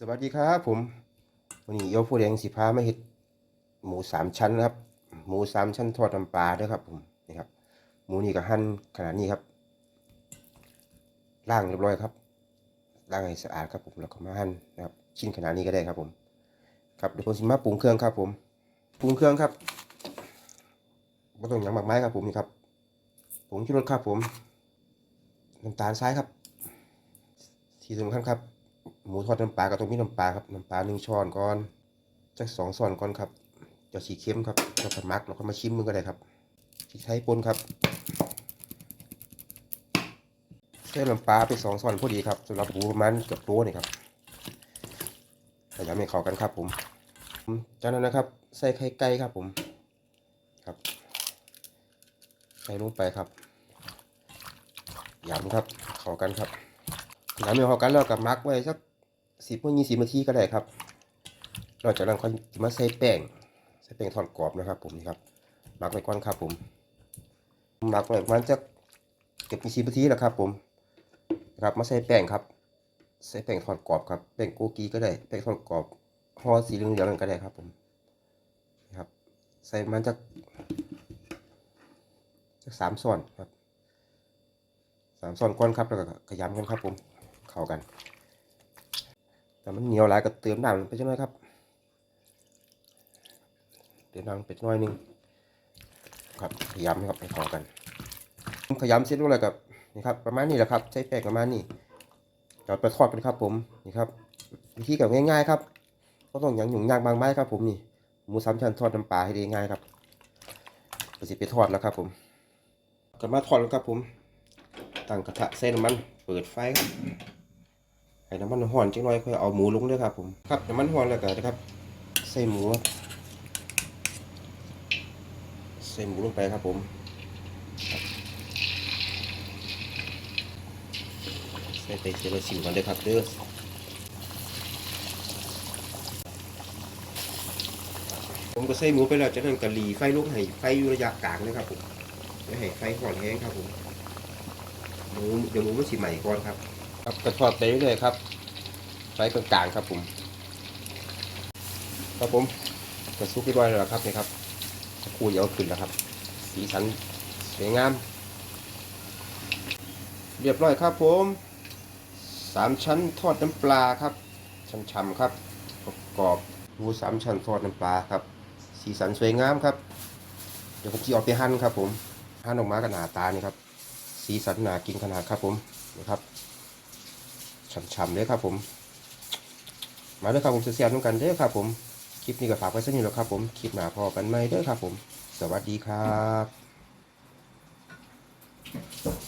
สวัสดีครับผมวันนี้โยผู้แดงสิพามาเฮ็ดหมูสามชั้นนะครับ หมูสามชั้นทอดน้ำปลาด้วยครับผมนี่ครับ หมูนี่ก็หั่นขนาดนี้ครับล้างเรียบร้อยครับล้างให้สะอาดครับผมแล้วก็มาหั่นนะครับ ชิ้นขนาดนี้ก็ได้ครับผม ครับเดี๋ยวผมสิมาปรุงเครื่องครับผมปรุงเครื่องครับไม่ต้องหยังมากไม้ครับผมนี่ครับผงชูรสครับผมน้ำตาลทรายครับ ที่สำคัญครับ หมูทอดน้ำปลาก็ต้องมีน้ำปลาครับน้ำปลาหนึ่งช้อนก่อนจากสองช้อนก่อนครับจะสีเข้มครับเราก็มักเราก็มาชิมมือก็ได้ครับพริกไทยป่นครับใส่น้ำปลาไปสองช้อนพอดีครับสำหรับหมูประมาณเกือบตัวนี่ครับพยายามให้เข้ากันครับ ผมจากนั้นนะครับใส่ไข่ไก่ครับผมครับใส่ลงไปครับยำครับเข้ากันครับหลังจากเข้ากันแล้วกับมักไว้สัก สิบถึงยี่สิบนาทีก็ได้ครับหลังจากนั้นค่อยมาใส่แป้งใส่แป้งทอดกรอบนะครับ ผมนี่ครับหมักไว้ก่อนครับ ผมหมักไว้ประมาณสักเก็บยี่สิบนาทีแล้วครับ ผมนะครับมาใส่แป้งครับ ใส่แป้งทอดกรอบครับแป้งโกกีก็ได้แป้งทอดกรอบห่อสีเหลืองๆนั่นก็ได้ครับ ผมนะครับ ใส่มันจักจักสามส่วนครับสามส่วนก้อนครับแล้วก็ขยำกันครับ ผมเข้ากัน แต่มันเหนียวหลายก็เติมน้ำไปจังหน่อยครับ เติมน้ำไปจักหน่อยหนึงครับขยำครับให้เข้ากัน ขยำเสร็จแล้วกับนี่ครับประมาณนี้แหละครับ ใช้แป้งประมาณนี้เราไปทอดกันครับ ผมนี่ครับวิธีกับง่ายๆครับก็ต้องอย่างหยุ่งยากบางไม้ครับ ผมนี่หมูสามชั้นทอดน้ำปลาให้ได้ง่ายครับก็จะไปทอดแล้วครับ ผมกลับมาทอดแล้วครับ ผมตั้งกระทะใส่น้ำมัน เปิดไฟครับ ให้น้ำมันร้อนจังหน่อยค่อยเอาหมูลงด้วยครับผมครับน้ำมันร้อนแล้วก็นะครับ ใส่หมู ใส่หมูลงไปครับผมใส่ไปเจลาสิวก่อนเลยครับเด้อผมก็ใส่หมูไปแล้วจากนั้นก็หลีไฟลุกให้ไฟอยู่ระยะกลางเลยครับผมไม่ให้ไฟห่อนแห้งครับผมหมูเดี๋ยวหมูมันสิใหม่ก่อนครับ ครับกระทอดไปเรื่อยๆครับไฟกลางๆครับผมครับผมกระซุกเรียบร้อยแล้วครับนี่ครับคู่เดี๋ยวขึ้นแล้วครับ สีสันสวยงาม เรียบร้อยครับผมสามชั้นทอดน้ำปลาครับช่ำๆครับกรอบหมูสามชั้นทอดน้ำปลาครับ สีสันสวยงามครับ เดี๋ยวผมจะเอาไปหั่นครับผมหั่นออกมากับหนาดตานี่ครับ สีสันหนากินขนาดครับผมนะครับ ฉ่ำๆเลยครับผม มาเด้อครับผมเสียบๆน้ำกันเด้อครับผม คลิปนี้ก็ฝากไว้สักนิดแล้วครับผม คลิปหน้าพอกันไหมเด้อครับผม สวัสดีครับ